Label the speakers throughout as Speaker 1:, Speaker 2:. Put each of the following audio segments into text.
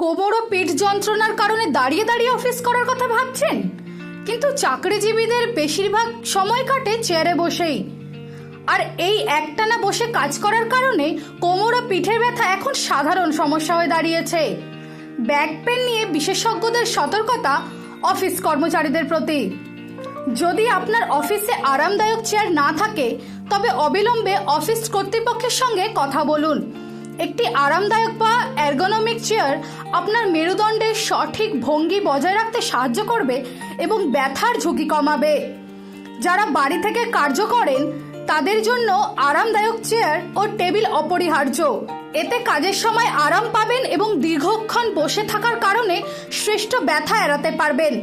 Speaker 1: কোমর ও পিঠ যন্ত্রণার কারণে দাঁড়িয়ে দাঁড়িয়ে অফিস করার কথা ভাবছেন? কিন্তু চাকরিজীবীদের বেশিরভাগ সময় কাটে চেয়ারে বসেই। আর এই একটানা বসে কাজ করার কারণে কোমর ও পিঠের ব্যথা এখন সাধারণ সমস্যা হয়ে দাঁড়িয়েছে। ব্যাক পেন নিয়ে বিশেষজ্ঞদের সতর্কতা অফিস কর্মচারীদের প্রতি। যদি আপনার অফিসে আরামদায়ক চেয়ার না থাকে, তবে অবিলম্বে অফিস কর্তৃপক্ষের সঙ্গে কথা বলুন। একটি আরামদায়ক বা এর্গোনমিক চেয়ার আপনার মেরুদণ্ডের সঠিক ভঙ্গি বজায় রাখতে সাহায্য করবে এবং ব্যথার ঝুঁকি কমাবে। যারা বাড়ি থেকে কার্য করেন, তাদের জন্য আরামদায়ক চেয়ার ও টেবিল অপরিহার্য। এতে কাজের সময় আরাম পাবেন এবং দীর্ঘক্ষণ বসে থাকার কারণে শ্রেষ্ঠ ব্যথা এড়াতে পারবেন।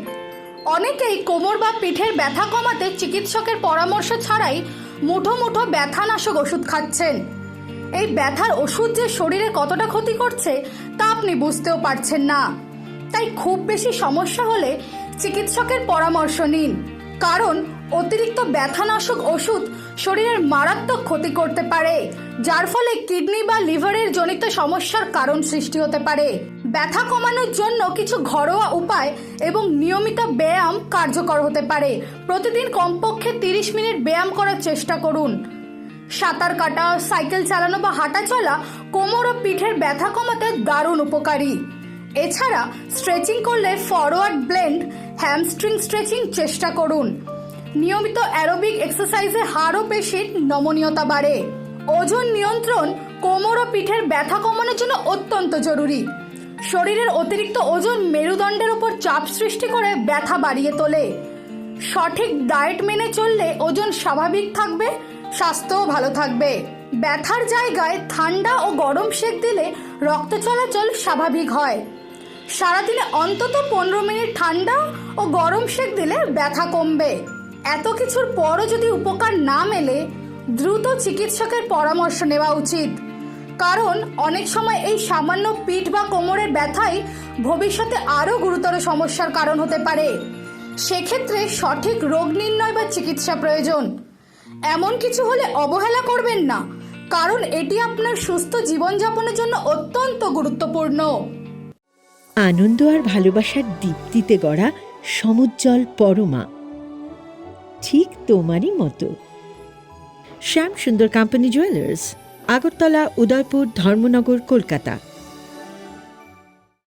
Speaker 1: অনেকেই কোমর বা পিঠের ব্যথা কমাতে চিকিৎসকের পরামর্শ ছাড়াই মুঠো মুঠো ব্যথানাশক ওষুধ খাচ্ছেন। এই ব্যথার ওষুধ যে শরীরে কতটা ক্ষতি করছে তা আপনি বুঝতেও পারছেন না। তাই খুব বেশি সমস্যা হলে চিকিৎসকের পরামর্শ নিন। কারণ অতিরিক্ত ব্যথানাশক ওষুধ শরীরের মারাত্মক ক্ষতি করতে পারে, যার ফলে কিডনি বা লিভারের জনিত সমস্যার কারণ সৃষ্টি হতে পারে। ব্যথা কমানোর জন্য কিছু ঘরোয়া উপায় এবং নিয়মিত ব্যায়াম কার্যকর হতে পারে। প্রতিদিন কমপক্ষে তিরিশ মিনিট ব্যায়াম করার চেষ্টা করুন। সাঁতার কাটা, সাইকেল চালানো বা হাঁটা চলা, কোমর ও পিঠের ব্যথা কমাতে দারুণ উপকারী। এছাড়া স্ট্রেচিং করলে ফরওয়ার্ড ব্লেন্ড হ্যামস্ট্রিং স্ট্রেচিং চেষ্টা করুন। নিয়মিত অ্যারোবিক এক্সারসাইজে হাড় ও পেশির নমনীয়তা বাড়ে। ওজন নিয়ন্ত্রণ, কোমর ও পিঠের ব্যথা কমানোর জন্য অত্যন্ত জরুরি। শরীরের অতিরিক্ত ওজন মেরুদণ্ডের ওপর চাপ সৃষ্টি করে ব্যথা বাড়িয়ে তোলে। সঠিক ডায়েট মেনে চললে ওজন স্বাভাবিক থাকবে স্বাস্থ্যও ভালো থাকবে। ব্যথার জায়গায় ঠান্ডা ও গরম সেক দিলে রক্ত চলাচল স্বাভাবিক হয়। সারাদিনে অন্তত পনেরো মিনিট ঠান্ডা ও গরম সেক দিলে ব্যথা কমবে। এত কিছুর পরও যদি উপকার না মেলে, দ্রুত চিকিৎসকের পরামর্শ নেওয়া উচিত। কারণ অনেক সময় এই সামান্য পিঠ বা কোমরের ব্যথাই ভবিষ্যতে আরও গুরুতর সমস্যার কারণ হতে পারে। সেক্ষেত্রে সঠিক রোগ নির্ণয় বা চিকিৎসা প্রয়োজন। এমন কিছু হলে অবহেলা করবেন না, কারণ এটি আপনার সুস্থ জীবনযাপনের জন্য অত্যন্ত গুরুত্বপূর্ণ।
Speaker 2: আনন্দ আর ভালোবাসার দীপ্তিতে গড়া সমুজ্জ্বল পরমা। ঠিক তোমারই মতো। Shyam Sundar company jewellers Agartala, Udaipur, Dharmanagar, Kolkata.